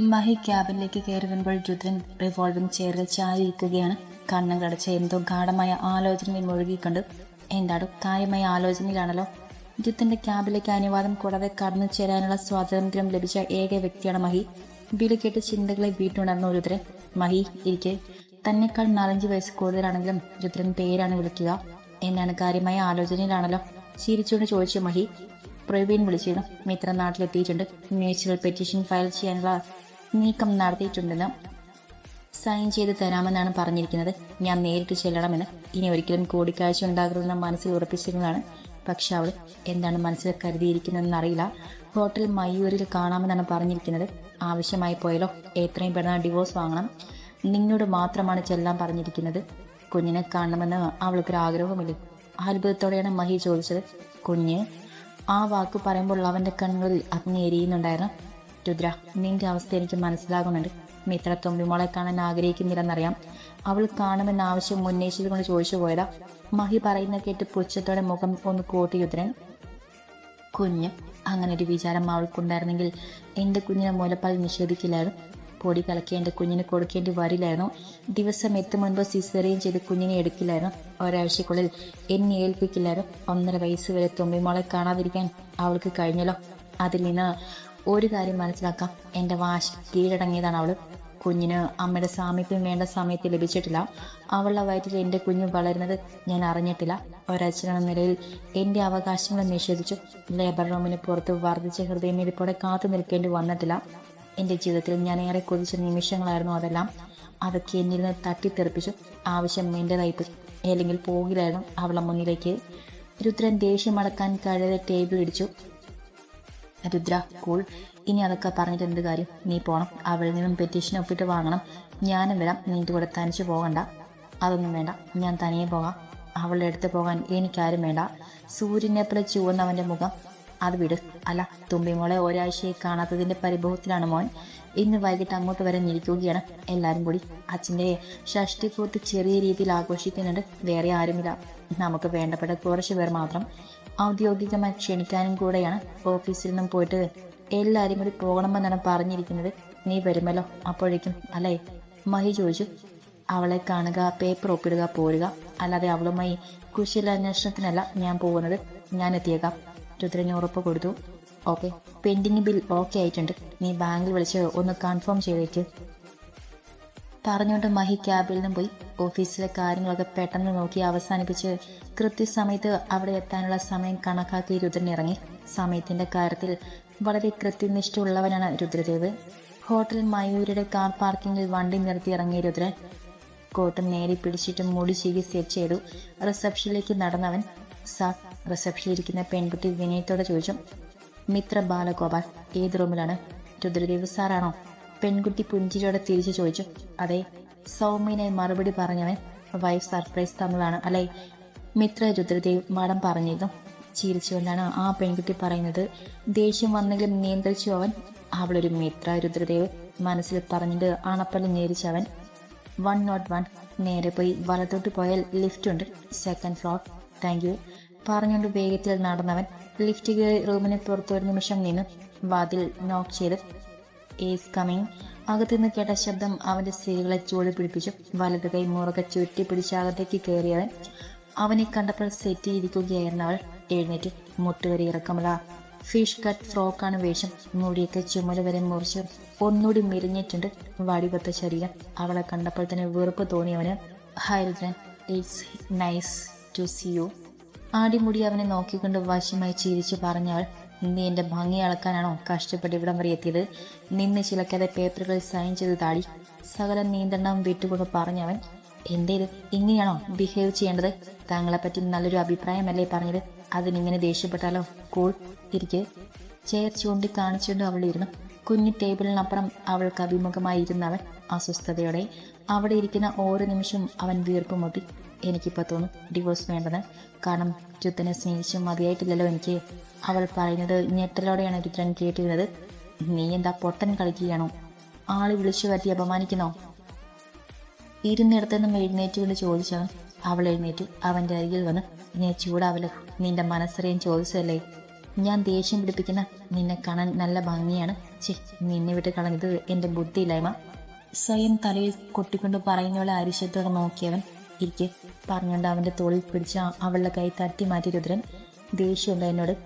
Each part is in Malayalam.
മഹി ക്യാബിനിലേക്ക് കയറി വരുമ്പോൾ രുദ്രൻ റിവോൾവിംഗ് ചെയറിൽ ചാരിയിരിക്കുകയാണ്. കണ്ണും കടച്ച് എന്തോ ഗാഠമായ ആലോചനയിൽ മുഴുകിക്കൊണ്ട് എന്താടും കാര്യമായ ആലോചനയിലാണല്ലോ. രുദ്രന്റെ ക്യാബിലേക്ക് അനുവാദം കൂടാതെ കടന്നു ചേരാനുള്ള സ്വാതന്ത്ര്യം ലഭിച്ച ഏക വ്യക്തിയാണ് മഹി. വിളിക്കേട്ട് ചിന്തകളെ വീട്ടുണർന്നു രുദ്രൻ. മഹി ഇരിക്കെ. തന്നെക്കാൾ നാലഞ്ച് വയസ്സ് കൂടുതലാണെങ്കിലും രുദ്രൻ പേരാണ് വിളിക്കുക. എന്നാണ് കാര്യമായ ആലോചനയിലാണല്ലോ. ചിരിച്ചുകൊണ്ട് ചോദിച്ചു മഹി. പ്രവീൺ വിളിച്ചിരുന്നു. മിത്ര നാട്ടിലെത്തിയിട്ടുണ്ട്. മ്യൂച്വൽ പെറ്റീഷൻ ഫയൽ ചെയ്യാനുള്ള നീക്കം നടത്തിയിട്ടുണ്ടെന്ന് സൈൻ ചെയ്ത് തരാമെന്നാണ് പറഞ്ഞിരിക്കുന്നത്. ഞാൻ നേരിട്ട് ചെല്ലണമെന്ന്. ഇനി ഒരിക്കലും കൂടിക്കാഴ്ച ഉണ്ടാകരുതെന്ന് മനസ്സിൽ ഉറപ്പിച്ചിരുന്നതാണ്. പക്ഷെ അവൾ എന്താണ് മനസ്സിൽ കരുതിയിരിക്കുന്നതെന്ന് അറിയില്ല. ഹോട്ടൽ മയൂരിൽ കാണാമെന്നാണ് പറഞ്ഞിരിക്കുന്നത്. ആവശ്യമായി പോയാലോ? എത്രയും പെട്ടെന്ന് ഡിവോഴ്സ് വാങ്ങണം. നിന്നോട് മാത്രമാണ് ചെല്ലാൻ പറഞ്ഞിരിക്കുന്നത്. കുഞ്ഞിനെ കാണണമെന്ന് അവൾക്കൊരു ആഗ്രഹമില്ല അത്ഭുതത്തോടെയാണ് മഹി ചോദിച്ചത്. കുഞ്ഞ് ആ വാക്ക് പറയുമ്പോൾ അവന്റെ കണ്ണുകളിൽ അഗ്നി എരിയുന്നുണ്ടായിരുന്നു. രുദ്ര നിന്റെ അവസ്ഥ എനിക്ക് മനസ്സിലാകുന്നുണ്ട്. മിത്ര തുമ്പിമോളെ കാണാൻ ആഗ്രഹിക്കുന്നില്ലെന്നറിയാം. അവൾ കാണുമെന്ന ആവശ്യം ഉന്നയിച്ചത് കൊണ്ട് ചോദിച്ചു പോയതാ. മഹി പറയുന്ന കേട്ട് പുച്ഛത്തോടെ മുഖം ഒന്ന് കൂട്ടി രുദ്രൻ കുഞ്ഞ് അങ്ങനെ ഒരു വിചാരം അവൾക്കുണ്ടായിരുന്നെങ്കിൽ എന്റെ കുഞ്ഞിനെ മുലപ്പാൽ നിഷേധിക്കില്ലായിരുന്നു. പൊടി കലക്കി എന്റെ കുഞ്ഞിന് കൊടുക്കേണ്ടി വരില്ലായിരുന്നു. ദിവസം എത്തും മുൻപ് സിസറിയും ചെയ്ത് കുഞ്ഞിനെ എടുക്കില്ലായിരുന്നു. ഒരാഴ്ചക്കുള്ളിൽ എന്നെ ഏൽപ്പിക്കില്ലായിരുന്നു. ഒന്നര വയസ്സ് വരെ തുമ്പിമോളെ കാണാതിരിക്കാൻ അവൾക്ക് കഴിഞ്ഞല്ലോ. അതിൽ നിന്ന് ഒരു കാര്യം മനസ്സിലാക്കാം. എന്റെ വാശി കീഴടങ്ങിയതാണ് അവൾ കുഞ്ഞിന് അമ്മയുടെ സാമീപ്യം വേണ്ട സമയത്ത് ലഭിച്ചിട്ടില്ല. അവളുടെ വയറ്റിൽ എന്റെ കുഞ്ഞ് വളരുന്നത് ഞാൻ അറിഞ്ഞിട്ടില്ല. ഒരച്ഛനെന്ന നിലയിൽ എന്റെ അവകാശങ്ങളെ നിഷേധിച്ചു. ലേബർ റൂമിന് പുറത്ത് വർദ്ധിച്ച ഹൃദയമിരിപ്പോടെ കാത്തു നിൽക്കേണ്ടി വന്നിട്ടില്ല. എന്റെ ജീവിതത്തിൽ ഞാൻ ഏറെ കൊതിച്ച നിമിഷങ്ങളായിരുന്നു അതെല്ലാം. അതൊക്കെ എന്നിൽ നിന്ന് തട്ടിത്തെറിപ്പിച്ചു. ആവശ്യം എന്റെതായിപ്പോയി അല്ലെങ്കിൽ പോകില്ലായിരുന്നു അവളെ മുന്നിലേക്ക്. രുദ്രൻ ദേഷ്യം അടക്കാൻ കഴിയാതെ ടേബിൾ ഇടിച്ചു. രുദ്ര കൂൾ ഇനി അതൊക്കെ പറഞ്ഞിട്ട് എന്ത് കാര്യം? നീ പോണം. അവളിൽ നിന്നും പെറ്റീഷൻ ഒപ്പിട്ട് വാങ്ങണം. ഞാനും വരാം. നിന്റെ കൂടെ തനിച്ച് പോകണ്ട. അതൊന്നും വേണ്ട. ഞാൻ തനിയെ പോകാം. അവളുടെ അടുത്ത് പോകാൻ എനിക്കാരും വേണ്ട. സൂര്യനെ പോലെ ചുവന്നവന്റെ മുഖം. അത് വിട്. അല്ല തുമ്പിമോളെ ഒരാഴ്ചയെ കാണാത്തതിന്റെ പരിഭവത്തിലാണ് മോൻ. ഇന്ന് വൈകിട്ട് അങ്ങോട്ട് വരെ നിൽക്കുകയാണ്. എല്ലാവരും കൂടി. അച്ഛന്റെ ഷഷ്ടിപൂർത്തി ചെറിയ രീതിയിൽ ആഘോഷിക്കുന്നുണ്ട്. വേറെ ആരുമില്ല. നമുക്ക് വേണ്ടപ്പെട്ട കുറച്ച് പേർ മാത്രം ഔദ്യോഗികമായി ക്ഷണിക്കാനും കൂടെയാണ് ഓഫീസിൽ നിന്നും പോയിട്ട് എല്ലാവരും കൂടി പോകണമെന്നാണ് പറഞ്ഞിരിക്കുന്നത്. നീ വരുമല്ലോ. അപ്പോഴേക്കും അല്ലേ? മഹി ചോദിച്ചു. അവളെ കാണുക പേപ്പർ ഒപ്പിടുക പോരുക. അല്ലാതെ അവളുമായി കുശലാന്വേഷണത്തിനല്ല ഞാൻ പോകുന്നത്. ഞാൻ എത്തിയേക്കാം. രുദ്രന് ഉറപ്പ് കൊടുത്തു. ഓക്കെ. പെൻഡിങ് ബിൽ ഓക്കെ ആയിട്ടുണ്ട്. നീ ബാങ്കിൽ വിളിച്ച് ഒന്ന് കൺഫേം ചെയ്തേക്ക്. പറഞ്ഞുകൊണ്ട് മഹി ക്യാബിൽ നിന്നും പോയി. ഓഫീസിലെ കാര്യങ്ങളൊക്കെ പെട്ടെന്ന് നോക്കി അവസാനിപ്പിച്ച് കൃത്യസമയത്ത് അവിടെ എത്താനുള്ള സമയം കണക്കാക്കി രുദ്രൻ ഇറങ്ങി. സമയത്തിന്റെ കാര്യത്തിൽ വളരെ കൃത്യനിഷ്ഠയുള്ളവനാണ് രുദ്രദേവ്. ഹോട്ടൽ മയൂരിയുടെ കാർ പാർക്കിങ്ങിൽ വണ്ടി നിർത്തി ഇറങ്ങിയ രുദ്രൻ കോട്ട് നേരെ പിടിച്ചിട്ട് മുടി ചീകി സെറ്റ് ചെയ്തു. റിസപ്ഷനിലേക്ക് നടന്നവൻ സാർ റിസപ്ഷനിലിരിക്കുന്ന പെൺകുട്ടി വിനയത്തോടെ ചോദിച്ചു മിത്ര ബാലഗോപാൽ ഏത് റൂമിലാണ്? രുദ്രദേവ് സാറാണോ? പെൺകുട്ടി പുഞ്ചിരിയോടെ തിരിച്ചു ചോദിച്ചു. അതെ സൗമ്യനെ മറുപടി പറഞ്ഞവൻ വൈഫ് സർപ്രൈസ് തന്നതാണ്. അല്ലെ? മിത്ര രുദ്രദേവ് മാഡം പറഞ്ഞിരുന്നു. ചിരിച്ചുകൊണ്ടാണ് ആ പെൺകുട്ടി പറയുന്നത്. ദേഷ്യം വന്നെങ്കിലും നിയന്ത്രിച്ചു അവൻ. അവളൊരു മിത്ര രുദ്രദേവ് മനസ്സിൽ പറഞ്ഞിട്ട് അണപ്പല്ലി നേരിച്ചവൻ വൺ നോട്ട് വൺ നേരെ പോയി വലത്തോട്ട് പോയാൽ ലിഫ്റ്റ് ഉണ്ട്. സെക്കൻഡ് ഫ്ലോർ താങ്ക് യു പറഞ്ഞുകൊണ്ട് വേഗത്തിൽ നടന്നവൻ ലിഫ്റ്റ് കയറി റൂമിന് പുറത്തൊരു നിമിഷം നിന്ന് വാതിൽ നോക്ക് ചെയ്ത് ഈസ് കമ്മിങ് അകത്തുനിന്ന് കേട്ട ശബ്ദം അവന്റെ സ്ത്രീകളെ ചൂട് പിടിപ്പിച്ചു. വലത് കൈ മുറുകെ ചുറ്റി പിടിച്ച് അകത്തേക്ക് കയറിയവൻ അവനെ കണ്ടപ്പോൾ സെറ്റ് ചെയ്തിരിക്കുകയായിരുന്നു അവൾ. എഴുന്നേറ്റ് മുട്ടുവരെ ഇറക്കമുള്ള ഫിഷ് കട്ട് ഫ്രോക്കാണ് വേഷം. മുടിയൊക്കെ ചുമല വരെ മുറിച്ച് ഒന്നുകൂടി മെരിഞ്ഞിട്ടുണ്ട്. വടിപത്ത ശരീരം. അവളെ കണ്ടപ്പോൾ തന്നെ വെറുപ്പ് തോന്നിയവന് ഹൈൽഡൻ it's nice to see you ആടിമുടി അവനെ നോക്കിക്കൊണ്ട് വശമായി ചിരിച്ചു പറഞ്ഞവൾ നീ എന്റെ ഭംഗി അളക്കാനാണോ കഷ്ടപ്പെട്ട് ഇവിടം വരെ എത്തിയത്? നിന്ന് ചിലക്കാതെ പേപ്പറുകൾ സൈൻ ചെയ്ത് താടി. സകല നിയന്ത്രണം വിട്ടുകൊണ്ട് പറഞ്ഞവൻ എന്തേത് ഇങ്ങനെയാണോ ബിഹേവ് ചെയ്യേണ്ടത്? താങ്കളെപ്പറ്റി നല്ലൊരു അഭിപ്രായമല്ലേ പറഞ്ഞത്? അതിനിങ്ങനെ ദേഷ്യപ്പെട്ടാലോ? കൂൾ ഇരിക്കെ. ചെയർ ചൂണ്ടി കാണിച്ചുകൊണ്ട് അവൾ ഇരുന്നു. കുഞ്ഞു ടേബിളിനപ്പുറം അവൾക്ക് അഭിമുഖമായി ഇരുന്നവൻ അസ്വസ്ഥതയോടെ അവിടെ ഇരിക്കുന്ന ഓരോ നിമിഷവും അവൻ വീർപ്പ് മുട്ടി. എനിക്കിപ്പോൾ തോന്നും ഡിവോഴ്സ് വേണ്ടത് കാരണം ചുത്തനെ സ്നേഹിച്ച് മതിയായിട്ടില്ലല്ലോ എനിക്ക്. അവൾ പറയുന്നത് ഞെട്ടലോടെയാണ് രുദ്രൻ കേട്ടിരുന്നത് നീ എന്താ പൊട്ടൻ കളിക്കുകയാണോ? ആൾ വിളിച്ചു വരുത്തി അപമാനിക്കുന്നോ? ഇരുന്നിടത്തു നിന്നും എഴുന്നേറ്റ് കൊണ്ട് ചോദിച്ചവൻ അവൾ എഴുന്നേറ്റു. അവന്റെ അരികിൽ വന്ന് നീ ചൂടാവൽ നിന്റെ മനസ്സറിയാൻ ചോദിച്ചതല്ലേ? ഞാൻ ദേഷ്യം പിടിപ്പിക്കുന്ന നിന്നെ കാണാൻ നല്ല ഭംഗിയാണ്. ചേ നിന്നെ വിട്ട് കളഞ്ഞത് എന്റെ ബുദ്ധിയില്ലായ്മ. സ്വയം തലയിൽ കൊട്ടിക്കൊണ്ട് പറയുന്നവളെ അരിശത്തോടെ നോക്കിയവൻ ഇരിക്കെ പറഞ്ഞുകൊണ്ട് അവന്റെ തോളിൽ പിടിച്ച അവളുടെ കൈ തട്ടി മാറ്റി രുദ്രൻ ദേഷ്യമുണ്ട് എന്നോട്?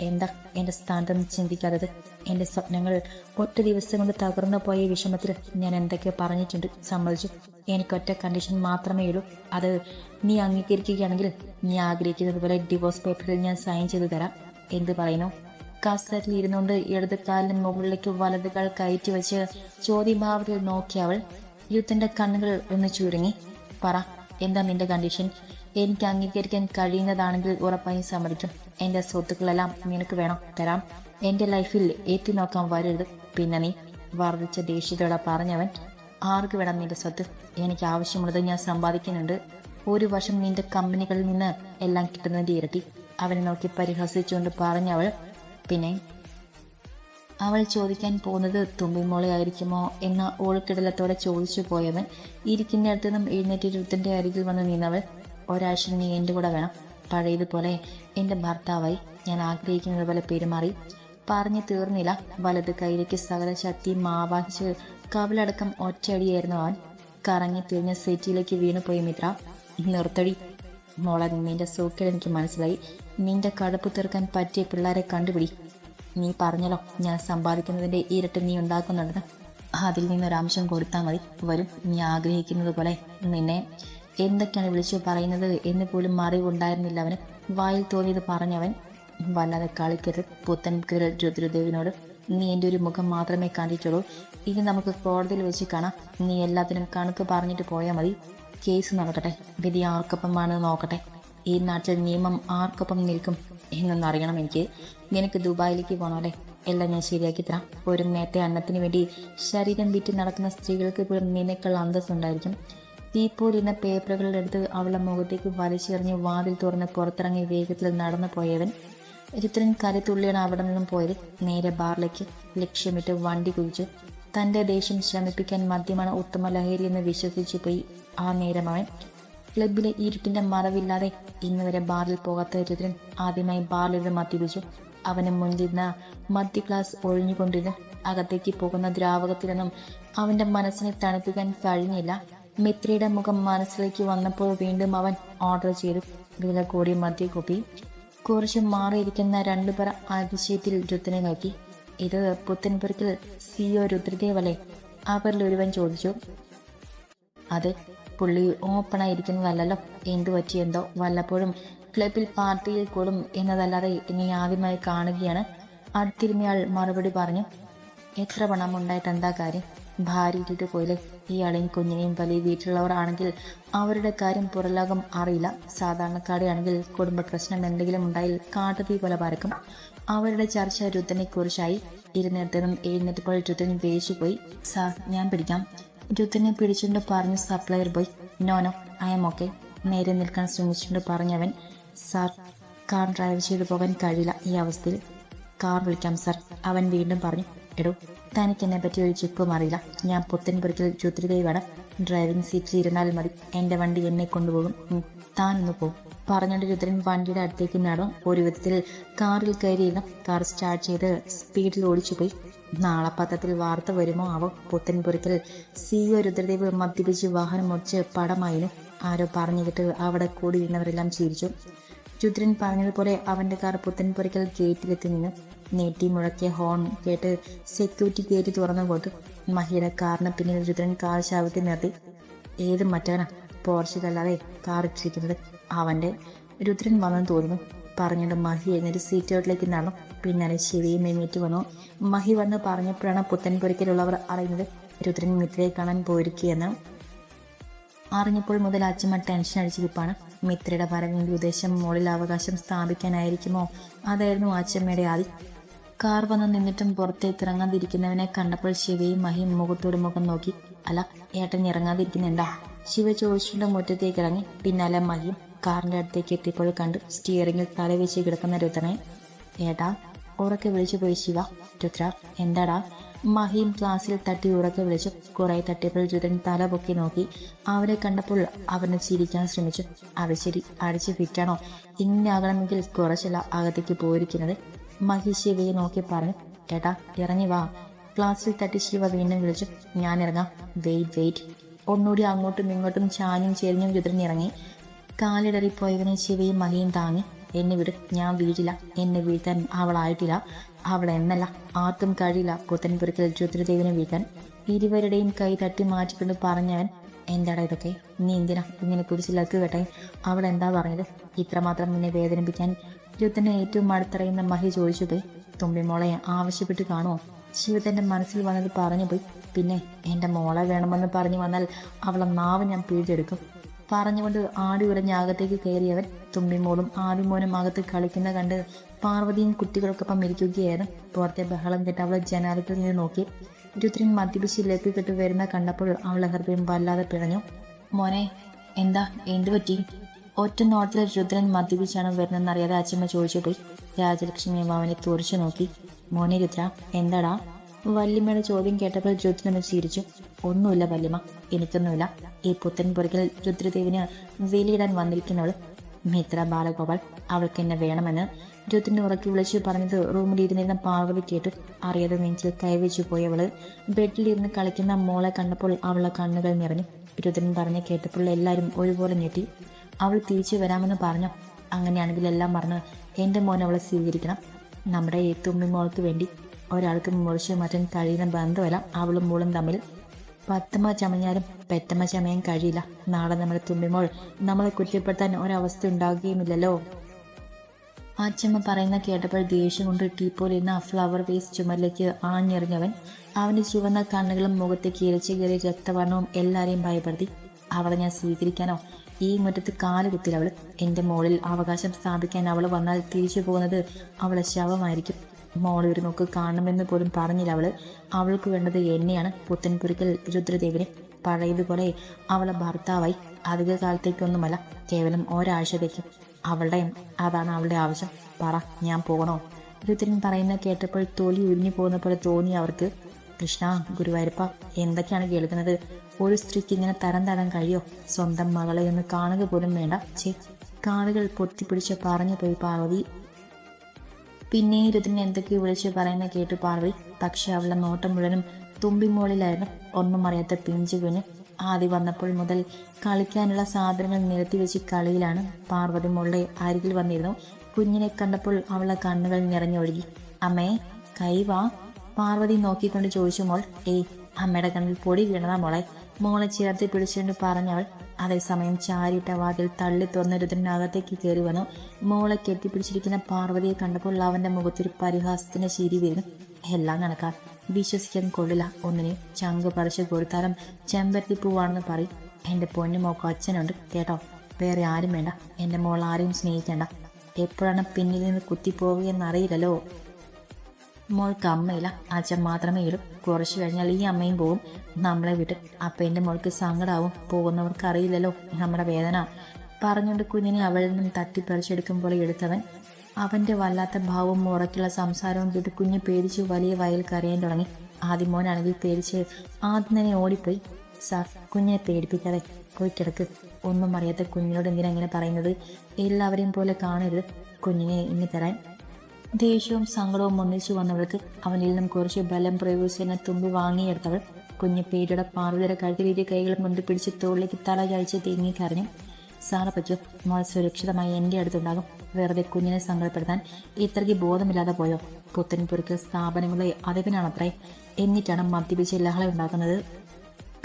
എന്താ എന്റെ സ്ഥാനം ചിന്തിക്കാത്തത് എന്റെ സ്വപ്നങ്ങൾ ഒറ്റ ദിവസം കൊണ്ട് തകർന്നു പോയ വിഷമത്തിൽ ഞാൻ എന്തൊക്കെ പറഞ്ഞിട്ടുണ്ട്. സമ്മതിച്ചു. എനിക്കൊറ്റ കണ്ടീഷൻ മാത്രമേ ഉള്ളൂ. അത് നീ അംഗീകരിക്കുകയാണെങ്കിൽ നീ ആഗ്രഹിക്കുന്നത് പോലെ ഡിവോഴ്സ് പേപ്പറിൽ ഞാൻ സൈൻ ചെയ്തു തരാം. എന്ത് പറയുന്നു? കസറ്റിൽ ഇരുന്നുകൊണ്ട് ഇടത് കാലിന് മുകളിലേക്ക് വലത് കാൽ കയറ്റി വെച്ച് ചോദ്യഭാവത്തിൽ നോക്കിയ അവൾ യുദ്ധന്റെ കണ്ണുകൾ ഒന്ന് ചുരുങ്ങി. പറ എന്താ നിന്റെ കണ്ടീഷൻ എനിക്ക് അംഗീകരിക്കാൻ കഴിയുന്നതാണെങ്കിൽ ഉറപ്പായും സമ്മതിക്കും. എന്റെ സ്വത്തുക്കളെല്ലാം നിനക്ക് വേണം. തരാം. എന്റെ ലൈഫിൽ എത്തി നോക്കാൻ വരരുത്. പിന്നെ നീ വർദ്ധിച്ച ദേഷ്യത്തോടെ പറഞ്ഞവൻ ആർക്ക് വേണം നിന്റെ സ്വത്ത്? എനിക്ക് ആവശ്യമുള്ളത് ഞാൻ സമ്പാദിക്കുന്നുണ്ട്. ഒരു വർഷം നിന്റെ കമ്പനികളിൽ നിന്ന് എല്ലാം കിട്ടുന്നതിന്റെ ഇരട്ടി. അവനെ നോക്കി പരിഹസിച്ചുകൊണ്ട് പറഞ്ഞവൾ പിന്നെ? അവൾ ചോദിക്കാൻ പോകുന്നത് തുമ്പിമോളെ ആയിരിക്കുമോ? എന്ന ഓൾക്കിടലത്തോടെ ചോദിച്ചു പോയവൻ ഇരിക്കുന്നിടത്തു നിന്നും എഴുന്നേറ്റ് രുത്തിന്റെ അരികിൽ വന്ന് നിന്നവൾ ഒരാഴ്ച നീ എന്റെ കൂടെ വേണം. പഴയതുപോലെ എന്റെ ഭർത്താവായി ഞാൻ ആഗ്രഹിക്കുന്നത് പോലെ പെരുമാറി. പറഞ്ഞു തീർന്നില്ല. വലത് കൈയിലേക്ക് സകല ശക്തി മാവാച്ച് കവിളടക്കം ഒറ്റയടിയായിരുന്നു അവൻ. കറങ്ങി തിരിഞ്ഞ സെറ്റിയിലേക്ക് വീണുപോയി മിത്ര. നിർത്തടി. മോളെ നിന്റെ സൂക്കേട് എനിക്ക് മനസ്സിലായി. നിന്റെ കടുപ്പ് തീർക്കാൻ പറ്റിയ പിള്ളേരെ കണ്ടുപിടി. നീ പറഞ്ഞല്ലോ ഞാൻ സമ്പാദിക്കുന്നതിന്റെ ഇരട്ടി നീ ഉണ്ടാക്കുന്നുണ്ടെന്ന്. അതിൽ നിന്നൊരംശം കൊടുത്താൽ മതി. വരും. നീ ആഗ്രഹിക്കുന്നത് പോലെ നിന്നെ എന്തൊക്കെയാണ് വിളിച്ചു പറയുന്നത് എന്ന് പോലും അറിവുണ്ടായിരുന്നില്ല അവന്. വായിൽ തോന്നിയത് പറഞ്ഞവൻ വല്ലാതെ കളിക്കരുത് പുത്തൻ കിരൽ രുദ്രദേവിനോട് നീ എന്റെ ഒരു മുഖം മാത്രമേ കണ്ടിട്ടുള്ളൂ ഇനി നമുക്ക് കോടതിയിൽ വെച്ച് കാണാം. നീ എല്ലാത്തിനും കണക്ക് പറഞ്ഞിട്ട് പോയാൽ മതി. കേസ് നടക്കട്ടെ വിധി ആർക്കൊപ്പമാണ് നോക്കട്ടെ. ഈ നാട്ടിൽ നിയമം ആർക്കൊപ്പം നിൽക്കും എന്നൊന്നും അറിയണം എനിക്ക്. നിനക്ക് ദുബായിലേക്ക് പോകണമല്ലേ എല്ലാം ഞാൻ ശരിയാക്കി തരാം. ഒരു നേരത്തെ അന്നത്തിന് വേണ്ടി ശരീരം വിറ്റ് നടക്കുന്ന സ്ത്രീകൾക്ക് പോലും നിനക്കുള്ള അന്തസ്സുണ്ടായിരിക്കും. തീപ്പോലിരുന്ന പേപ്പറുകളെടുത്ത് അവളുടെ മുഖത്തേക്ക് വലിച്ചെറിഞ്ഞ് വാതിൽ തുറന്ന് പുറത്തിറങ്ങി വേഗത്തിൽ നടന്നു പോയവൻ ചിത്രൻ കരുത്തുള്ളിയാണ് അവിടെ നിന്നും പോയത്. നേരെ ബാറിലേക്ക് ലക്ഷ്യമിട്ട് വണ്ടി കുഴിച്ച് തന്റെ ദേഷ്യം ശമിപ്പിക്കാൻ മദ്യമാണ് ഉത്തമ ലഹരി എന്ന് വിശ്വസിച്ചു പോയി ആ നേരം അവൻ. ക്ലബിലെ ഇരുട്ടിന്റെ മറവില്ലാതെ ഇന്ന് വരെ ബാറിൽ പോകാത്ത ചിത്രൻ ആദ്യമായി ബാറിലിരുന്ന് മദ്യപിച്ചു. അവന് മുൻതിരുന്ന മദ്യ ഗ്ലാസ് ഒഴിഞ്ഞുകൊണ്ടിരുന്ന് അകത്തേക്ക് പോകുന്ന ദ്രാവകത്തിലൊന്നും അവന്റെ മനസ്സിനെ തണുപ്പിക്കാൻ കഴിഞ്ഞില്ല. മിത്രയുടെ മുഖം മനസ്സിലേക്ക് വന്നപ്പോൾ വീണ്ടും അവൻ ഓർഡർ ചെയ്തു. വില കൂടി മദ്യ കുപ്പി കുറച്ച് മാറിയിരിക്കുന്ന രണ്ടുപേർ അതിശയത്തിൽ രുദ്രനെ നോക്കി. ഇത് പുത്തൻപുരത്തിൽ സിഒ രുദ്രദേവല്ലേ? അവരിൽ ഒരുവൻ ചോദിച്ചു. അതെ പുള്ളി ഓപ്പണായിരിക്കുന്നതല്ലല്ലോ എന്തു പറ്റിയെന്തോ വല്ലപ്പോഴും ക്ലബിൽ പാർട്ടിയിൽ കൂടും എന്നതല്ലാതെ ഇനി ആദ്യമായി കാണുകയാണ്. അടുത്തിരുന്നയാൾ മറുപടി പറഞ്ഞു. എത്ര പണം ഉണ്ടായിട്ട് എന്താ കാര്യം? ഭാര്യ ഇട്ടിട്ട് പോയില്ലേ ഇയാളെയും കുഞ്ഞിനെയും വലിയ വീട്ടിലുള്ളവർ ആണെങ്കിൽ അവരുടെ കാര്യം പുറലോകം അറിയില്ല. സാധാരണക്കാരെയാണെങ്കിൽ കുടുംബ പ്രശ്നം എന്തെങ്കിലും ഉണ്ടായാൽ കാട്ടുതീ പോലെ പരക്കും. അവരുടെ ചർച്ച രുദ്രനെ കുറിച്ചായി ഇരുന്നിടത്തുനിന്നും എഴുന്നേറ്റപ്പോൾ രുദ്രൻ ദേഷ്യം പോയി സാർ ഞാൻ പിടിക്കാം. രുദ്രനെ പിടിച്ചുകൊണ്ട് പറഞ്ഞ് supplier boy no no I am okay. നേരെ നിൽക്കാൻ ശ്രമിച്ചുകൊണ്ട് പറഞ്ഞവൻ സാർ കാർ ഡ്രൈവ് ചെയ്തു പോകാൻ കഴിയില്ല ഈ അവസ്ഥയിൽ. കാർ വിളിക്കാം സാർ. അവൻ വീണ്ടും പറഞ്ഞു എടോ തനിക്ക് എന്നെ പറ്റി ഒരു ചിപ്പും അറിയില്ല ഞാൻ പുത്തൻപുരയ്ക്കൽ ചുത്രിദേവാണ് ഡ്രൈവിംഗ് സീറ്റിൽ ഇരുന്നാൽ മതി. എന്റെ വണ്ടി എന്നെ കൊണ്ടുപോകും. താനൊന്ന് പോകും പറഞ്ഞുകൊണ്ട് രുദ്രൻ വണ്ടിയുടെ അടുത്തേക്ക് നടന്നു. ഒരു വിധത്തിൽ കാറിൽ കയറിയിരുന്നു കാർ സ്റ്റാർട്ട് ചെയ്ത് സ്പീഡിൽ ഓടിച്ചു പോയി. നാളെ പത്രത്തിൽ വാർത്ത വരുമോ അവ പുത്തൻപുരയ്ക്കൽ ഒ രുദ്രദേവ് മദ്യപിച്ച് വാഹനം ഒടിച്ച് പടമായിരുന്നു. ആരോ പറഞ്ഞു കേട്ട് അവിടെ കൂടി ഇരുന്നവരെല്ലാം ചിരിച്ചു. രുദ്രൻ പറഞ്ഞതുപോലെ അവന്റെ കാർ പുത്തൻപുരയ്ക്കൽ ഗേറ്റിലെത്തി നിന്ന് നീട്ടി മുഴക്കിയ ഹോൺ കേട്ട് സെക്യൂരിറ്റി ഗേറ്റ് തുറന്നു കൊണ്ട് മഹിയുടെ കാറിന് പിന്നിൽ രുദ്രൻ കാർ ചവിട്ടി നിർത്തി. ഏത് മറ്റവനാ? പോർച്ചിലല്ലാതെ കാർ ഇട്ടിരിക്കുന്നത് അവന്റെ. രുദ്രൻ വന്നെന്ന് തോന്നുന്നു. പറഞ്ഞുകൊണ്ട് മഹി എഴുന്നേറ്റ് സീറ്റോട്ടിലേക്ക് നടന്നു. പിന്നാലെ ശിവയും എഴുന്നേറ്റ് വന്നു. മഹി വന്ന് പറഞ്ഞപ്പോഴാണ് പുത്തൻപുരയ്ക്കലുള്ളവർ അറിയുന്നത് രുദ്രൻ മിത്രയെ കാണാൻ പോയിരിക്കുകയെന്ന്. അറിഞ്ഞപ്പോൾ മുതൽ അച്ഛമ്മ ടെൻഷൻ അടിച്ചിരിപ്പാണ് മിത്രയുടെ വരവിന്റെ ഉദ്ദേശം മുകളിൽ അവകാശം സ്ഥാപിക്കാനായിരിക്കുമോ? അതായിരുന്നു ആച്ചമ്മയുടെ ആദി കാർ വന്ന് നിന്നിട്ടും പുറത്തേക്ക് ഇറങ്ങാതിരിക്കുന്നവനെ കണ്ടപ്പോൾ ശിവയും മഹിയും മുഖത്തോട് മുഖം നോക്കി. അല്ല ഏട്ടൻ ഇറങ്ങാതിരിക്കുന്നുണ്ടാ ശിവ ചോദിച്ചുകൊണ്ട് മുറ്റത്തേക്ക് ഇറങ്ങി. പിന്നാലെ മഹിയും കാറിന്റെ അടുത്തേക്ക് എത്തിയപ്പോൾ കണ്ടു സ്റ്റിയറിംഗിൽ തലവെച്ച് കിടക്കുന്ന രുദ്രനെ. ഏട്ടാ ഉറക്കെ വിളിച്ചു പോയി ശിവ. രുദ്ര എന്താടാ? മഹിയും ക്ലാസ്സിൽ തട്ടി ഉറക്കെ വിളിച്ചു. കുറെ തട്ടിയപ്പോൾ രുദ്രൻ തല പൊക്കി നോക്കി. അവനെ കണ്ടപ്പോൾ അവനെ ചിരിക്കാൻ ശ്രമിച്ചു. അവ ശരി അടിച്ച് ഫിറ്റാണോ ഇങ്ങനെയാകണമെങ്കിൽ കുറച്ചല്ല അകത്തേക്ക് പോയിരിക്കുന്നത്. മഹി ശിവയെ നോക്കി പറഞ്ഞു ചേട്ടാ ഇറങ്ങി വാ. ക്ലാസ്സിൽ തട്ടി ശിവ വീണ്ടും വിളിച്ചു ഞാൻ ഇറങ്ങാം. Wait wait. ഒന്നുകൂടി അങ്ങോട്ടും ഇങ്ങോട്ടും ചാഞ്ഞും ചെരിഞ്ഞും രുദ്രൻ ഇറങ്ങി. കാലിടറിപ്പോയവനെ ശിവയും മഹിയും താങ്ങി. എന്നെ വിട് ഞാൻ വീഴില്ല. എന്നെ വീഴ്ത്താൻ അവളായിട്ടില്ല. അവൾ എന്നല്ല ആർക്കും കഴിയില്ല. പുത്തൻപുരക്കൽ ജ്യോതിരദേവിനെ വീഴ്ത്താൻ ഇരുവരുടെയും കൈ തട്ടി മാറ്റിക്കൊണ്ട് പറഞ്ഞവൻ എന്താടാ ഇതൊക്കെ? നീ എന്തിനാ ഇങ്ങനെ കുരിശിലാക്കി ലക്ക് കേട്ടെ അവൾ എന്താ പറഞ്ഞത്? ഇത്രമാത്രം നിന്നെ വേദനിപ്പിക്കാൻ രുദ്രനെ ഏറ്റവും അടുത്തറിയുന്ന മഹി ചോദിച്ചു പോയി തുമ്പിമോളെ ആവശ്യപ്പെട്ട് കാണുമോ ശിവ തന്റെ മനസ്സിൽ വന്നത് പറഞ്ഞു പോയി. പിന്നെ എന്റെ മോളെ വേണമെന്ന് പറഞ്ഞു വന്നാൽ അവളെ നാവ് ഞാൻ പിടിച്ചെടുക്കും പറഞ്ഞുകൊണ്ട് ആടി ഉരഞ്ഞ് അകത്തേക്ക് കയറിയവൻ തുമ്പിമോളും ആദിമോനും അകത്ത് കളിക്കുന്ന കണ്ട് പാർവതിയും കുട്ടികൾക്കൊപ്പം ഇരിക്കുകയായിരുന്നു. പുറത്തെ ബഹളം കേട്ട് അവൾ ജനാലത്തിൽ നിന്ന് നോക്കി. രുദ്രൻ മദ്യപിശിലേക്ക് ലക്ക് കെട്ട് വരുന്ന കണ്ടപ്പോൾ അവളെ ഹൃദയം വല്ലാതെ പിഴഞ്ഞു. മോനെ എന്താ? എന്തു പറ്റി? ഒറ്റ നോട്ടത്തിൽ രുദ്രൻ മദ്യപിച്ചാണ് വരുന്നതെന്നറിയാതെ അച്ഛമ്മ ചോദിച്ചിട്ട് രാജലക്ഷ്മി അവനെ തുറച്ചു നോക്കി. മോനെ രുദ്ര എന്താടാ? വല്യമ്മയുടെ ചോദ്യം കേട്ടപ്പോൾ രുദ്രനെ ചിരിച്ചു. ഒന്നുമില്ല വല്യമ്മ. എനിക്കൊന്നുമില്ല. ഈ പുത്തൻ പുറകിൽ രുദ്രദേവിന് വിലയിടാൻ വന്നിരിക്കുന്നവൾ മിത്ര ബാലഗോപാൽ. അവൾക്ക് എന്നെ വേണമെന്ന് രുദ്രനെ ഉറക്കി വിളിച്ചു പറഞ്ഞത് റൂമിലിരുന്നിരുന്ന പാർവതി കേട്ടു അറിയാതെ നെഞ്ചിൽ കൈവച്ചു പോയവൾ ബെഡിലിരുന്ന് കളിക്കുന്ന മോളെ കണ്ടപ്പോൾ അവളുടെ കണ്ണുകൾ നിറഞ്ഞു. രുദ്രൻ പറഞ്ഞ് കേട്ടപ്പോൾ എല്ലാവരും ഒരുപോലെ ഞെട്ടി. അവൾ തിരിച്ചു വരാമെന്ന് പറഞ്ഞു. അങ്ങനെയാണെങ്കിൽ എല്ലാം പറഞ്ഞ് എന്റെ മോൻ അവളെ സ്വീകരിക്കണം. നമ്മുടെ ഈ തുമ്മി മോൾക്ക് വേണ്ടി ഒരാൾക്ക് മുറിച്ചു മാറ്റാൻ കഴിയുന്ന ബന്ധമല്ല അവളും മോളും തമ്മിൽ. പത്തമ്മ ചമഞ്ഞാലും പെറ്റമ്മ ചമയാൻ കഴിയില്ല. നാളെ നമ്മളെ തുമ്പിമ്പോൾ നമ്മളെ കുറ്റപ്പെടുത്താൻ ഒരവസ്ഥ ഉണ്ടാകുകയുമില്ലല്ലോ. അച്ഛമ്മ പറയുന്ന കേട്ടപ്പോൾ ദേഷ്യം കൊണ്ട് ടീപ്പോലിരുന്ന ഫ്ലവർ വേസ് ചുമരിലേക്ക് ആഞ്ഞെറിഞ്ഞവൻ അവന്റെ ചുവന്ന കണ്ണുകളും മുഖത്തേക്ക് ഇരച്ചു കയറിയ രക്തവർണവും എല്ലാരെയും ഭയപ്പെടുത്തി. അവളെ ഞാൻ സ്വീകരിക്കാനോ? ഈ മുറ്റത്ത് കാലുകുത്തിലവൾ എന്റെ മോളിൽ അവകാശം സ്ഥാപിക്കാൻ അവൾ വന്നാൽ തിരിച്ചു പോകുന്നത് അവളെ ശവമായിരിക്കും. ഒരു നോക്ക് കാണണമെന്ന് പോലും പറഞ്ഞില്ല അവൾ. അവൾക്ക് വേണ്ടത് എന്നെയാണ് പുത്തൻപുരിക്കൽ രുദ്രദേവിനെ. പഴയതുപോലെ അവളെ ഭർത്താവായി. അധിക കാലത്തേക്കൊന്നുമല്ല കേവലം ഒരാഴ്ചത്തേക്ക്. അവളുടെ അതാണ് അവളുടെ ആവശ്യം. പറ ഞാൻ പോകണോ? രുദ്രൻ പറയുന്ന കേട്ടപ്പോൾ തോലി ഉരിഞ്ഞു പോകുന്ന പോലെ തോന്നി അവർക്ക്. കൃഷ്ണ ഗുരുവായൂരപ്പ എന്തൊക്കെയാണ് കേൾക്കുന്നത്? ഒരു സ്ത്രീക്ക് ഇങ്ങനെ തരം തരാൻ കഴിയോ? സ്വന്തം മകളെ ഒന്ന് കാണുക പോലും വേണ്ട. ചേ കാലുകൾ പൊത്തിപ്പിടിച്ച് പറഞ്ഞു പോയി പാർവതി. പിന്നെ രുദ്രൻ എന്തൊക്കെയോ വിളിച്ച് പറയുന്ന കേട്ടു പാർവതി. പക്ഷെ അവളുടെ നോട്ടം മുഴുവനും തുമ്പിമോളിലായിരുന്നു. ഒന്നും അറിയാത്ത പിഞ്ചു കുഞ്ഞ് ആദ്യം വന്നപ്പോൾ മുതൽ കളിക്കാനുള്ള സാധനങ്ങൾ നിരത്തി വെച്ച് കളിയിലാണ് പാർവതി മോളുടെ അരികിൽ വന്നിരുന്നു. കുഞ്ഞിനെ കണ്ടപ്പോൾ അവളെ കണ്ണുകൾ നിറഞ്ഞൊഴുകി. അമ്മേ കൈവാ പാർവതി നോക്കിക്കൊണ്ട് ചോദിച്ചു മോൾ ഏയ് അമ്മയുടെ കണ്ണിൽ പൊടി വീണതാ മോളെ. മോളെ ചേർത്ത് പിടിച്ചുകൊണ്ട് പറഞ്ഞവൾ അതേസമയം ചാരിട്ട വാതിൽ തള്ളി തുറന്ന രുദ്രനകത്തേക്ക് കയറി വന്നു. മോളെ കെട്ടിപ്പിടിച്ചിരിക്കുന്ന പാർവതിയെ കണ്ടപ്പോൾ അവന്റെ മുഖത്തൊരു പരിഹാസത്തിന് ചിരി വീണു. എല്ലാം കണക്കാ. വിശ്വസിക്കാൻ കൊള്ളില്ല. ഒന്നിനെ ചങ്ക് പറിച്ചു കൊടുത്താലും ചെമ്പരത്തി പൂവാണെന്ന് പറയും. എന്റെ പൊന്നു മോക്ക് അച്ഛനുണ്ട് കേട്ടോ. വേറെ ആരും വേണ്ട. എന്റെ മോൾ ആരെയും സ്നേഹിക്കണ്ട. എപ്പോഴാണ് പിന്നിൽ നിന്ന് കുത്തിപ്പോവുകയെന്നറിയില്ലല്ലോ മോൾക്ക് അമ്മയില്ല അച്ഛൻ മാത്രമേ ഇടും. കുറച്ച് കഴിഞ്ഞാൽ ഈ അമ്മയും പോവും. നമ്മളെ വിട്ട് അപ്പം എന്റെ മോൾക്ക് സങ്കടാവും. പോകുന്നവർക്ക് അറിയില്ലല്ലോ. നമ്മുടെ വേദന. പറഞ്ഞുകൊണ്ട് കുഞ്ഞിനെ അവളിൽ നിന്നും തട്ടിപ്പറിച്ചെടുക്കുമ്പോൾ എടുത്തവൻ അവന്റെ വല്ലാത്ത ഭാവവും ഉറക്കുള്ള സംസാരവും കേട്ട് കുഞ്ഞ് പേടിച്ച് വലിയ വയൽ കരയാൻ തുടങ്ങി. ആദ്യം മോനാണെങ്കിൽ പേടിച്ച് ആദ്യം തന്നെ ഓടിപ്പോയി. സാർ കുഞ്ഞിനെ പേടിപ്പിക്കാതെ പോയി കിടക്ക്. ഒന്നും അറിയാത്ത കുഞ്ഞിനോട് എന്തിനാ ഇങ്ങനെ പറയുന്നത്? എല്ലാവരെയും പോലെ കാണരുത്. കുഞ്ഞിനെ ഇനി തരാൻ ദേഷ്യവും സങ്കടവും ഒന്നിച്ചു വന്നവൾക്ക് അവനിൽ നിന്നും കുറച്ച് ബലം പ്രയോഗിച്ചതിനെ തുമ്പി വാങ്ങിയെടുത്തവൾ കുഞ്ഞു പേരുടെ പാർവതിയുടെ കഴുത്തിലേക്ക് കൈകൾ മുന്നിൽ പിടിച്ച് തോളിലേക്ക് തല ചായച്ച് തേങ്ങി സാറെ പറ്റൂ മോൾ സുരക്ഷിതമായി എന്റെ അടുത്തുണ്ടാകും. വെറുതെ കുഞ്ഞിനെ സങ്കടപ്പെടുത്താൻ ഇത്രയ്ക്ക് ബോധമില്ലാതെ പോയോ? പുത്തൻപുരയ്ക്ക് സ്ഥാപനങ്ങളെ അതിവിനാണത്രേ എന്നിട്ടാണ് മദ്യപിച്ച് ലഹള ഉണ്ടാക്കുന്നത്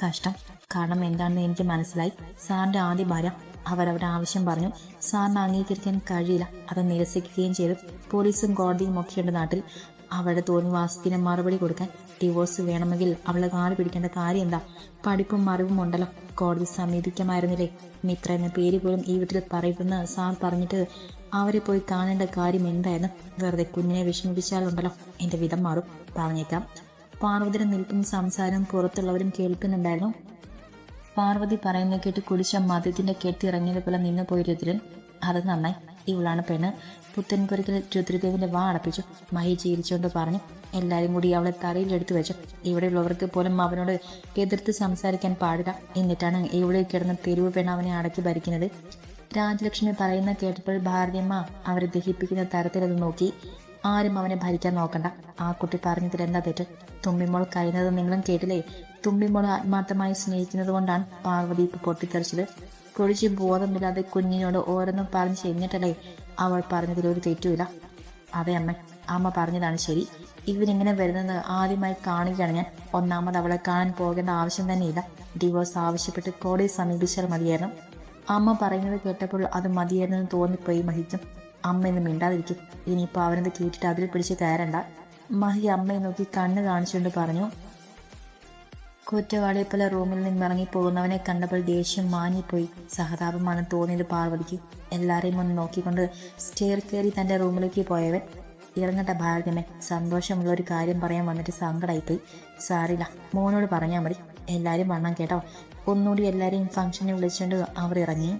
കഷ്ടം. കാരണം എന്താണെന്ന് എനിക്ക് മനസ്സിലായി. സാറിന്റെ ആദ്യ ഭാര്യ അവരവരുടെ ആവശ്യം പറഞ്ഞു. സാറിന് അംഗീകരിക്കാൻ കഴിയില്ല. അത് നിരസിക്കുകയും ചെയ്തു. പോലീസും കോടതിയും ഒക്കെയുണ്ട് നാട്ടിൽ. അവളുടെ തോന്നിവാസത്തിന് മറുപടി കൊടുക്കാൻ ഡിവോഴ്സ് വേണമെങ്കിൽ അവളെ കാൽ പിടിക്കേണ്ട കാര്യം എന്താ? പഠിപ്പും അറിവും ഉണ്ടല്ലോ. കോടതി സമീപിക്കാമായിരുന്നില്ലേ? മിത്ര എന്ന പേര് പോലും ഈ വീട്ടിൽ പറയുമെന്ന് സാർ പറഞ്ഞിട്ട് അവരെ പോയി കാണേണ്ട കാര്യം എന്തായിരുന്നു വെറുതെ കുഞ്ഞിനെ വിഷമിപ്പിച്ചാലുണ്ടല്ലോ. എന്റെ വിധം മാറും. പറഞ്ഞേക്കാം. പാർവതിയുടെ നിൽപ്പും സംസാരം പുറത്തുള്ളവരും കേൾക്കുന്നുണ്ടായിരുന്നു. പാർവതി പറയുന്ന കേട്ട് കുടിച്ച മദ്യത്തിന്റെ കെട്ടിറങ്ങിയതുപോലെ നിന്ന് പോയി രുദ്രൻ. അത് നന്നായി. ഇവളാണ് പെണ്ണ്. പുത്തൻപുരക്കിൽ രുദ്രദേവിന്റെ വാ അടപ്പിച്ചു. മഹി ചിരിച്ചുകൊണ്ട് പറഞ്ഞു എല്ലാരും കൂടി അവളെ തലയിലെടുത്തു വെച്ചു. ഇവിടെയുള്ളവർക്ക് പോലും അവനോട് എതിർത്ത് സംസാരിക്കാൻ പാടില്ല. എന്നിട്ടാണ് ഇവിടെ കിടന്ന തെരുവ് പെണ് അവനെ അടക്കി ഭരിക്കുന്നത്. രാജലക്ഷ്മി പറയുന്ന കേട്ടപ്പോൾ ഭാരതിയമ്മ അവരെ ദഹിപ്പിക്കുന്ന തരത്തിലത് നോക്കി. ആരും അവനെ ഭരിക്കാൻ നോക്കണ്ട. ആ കുട്ടി പറഞ്ഞതിൽ എന്താ തെറ്റ്? തുമ്മിമോൾ കഴിയുന്നത് നിങ്ങളും കേട്ടില്ലേ? തുമ്പിമോൾ ആത്മാർത്ഥമായി സ്നേഹിക്കുന്നത് കൊണ്ടാണ് പാർവതി ഇപ്പൊ പൊട്ടിത്തെറിച്ചത്. കുഴിച്ച് ബോധമില്ലാതെ കുഞ്ഞിനോട് ഓരോന്നും പറഞ്ഞു ചെന്നിട്ടല്ലേ അവൾ പറഞ്ഞതിൽ ഒരു തെറ്റുമില്ല. അതെ അമ്മ അമ്മ പറഞ്ഞതാണ് ശരി. ഇവരിങ്ങനെ വരുന്നത് ആദ്യമായി കാണുകയാണ് ഞാൻ. ഒന്നാമത് അവളെ കാണാൻ പോകേണ്ട ആവശ്യം തന്നെയില്ല. ഡിവോഴ്സ് ആവശ്യപ്പെട്ട് കോടതി സമീപിച്ചാൽ മതിയായിരുന്നു. അമ്മ പറയുന്നത് കേട്ടപ്പോൾ അത് മതിയായിരുന്നെന്ന് തോന്നിപ്പോയി മഹിക്കും അമ്മ ഇന്ന് മിണ്ടാതിരിക്കും. ഇനിയിപ്പോൾ അവനത് കേട്ടിട്ട് അതിൽ പിടിച്ച് കയറണ്ട? മഹി അമ്മയെ നോക്കി കണ്ണ് കാണിച്ചുകൊണ്ട് പറഞ്ഞു കുറ്റവാളിയെ പല റൂമിൽ നിന്ന് ഇറങ്ങി പോകുന്നവനെ കണ്ടപ്പോൾ ദേഷ്യം മാഞ്ഞിപ്പോയി സഹതാപമാണ് തോന്നിയത് പാർവതിക്ക്. എല്ലാവരെയും ഒന്ന് നോക്കിക്കൊണ്ട് സ്റ്റെയർ കയറി തന്റെ റൂമിലേക്ക് പോയവൻ. ഇറങ്ങട്ടെ ഭാരതമേ സന്തോഷമുള്ള ഒരു കാര്യം പറയാൻ വന്നിട്ട് സങ്കടമായിപ്പോയി സാറില്ല മോനോട് പറഞ്ഞാൽ മതി. എല്ലാവരും വണ്ണം കേട്ടോ. ഒന്നുകൂടി എല്ലാവരെയും ഫംഗ്ഷനെ വിളിച്ചുകൊണ്ട് അവർ ഇറങ്ങി.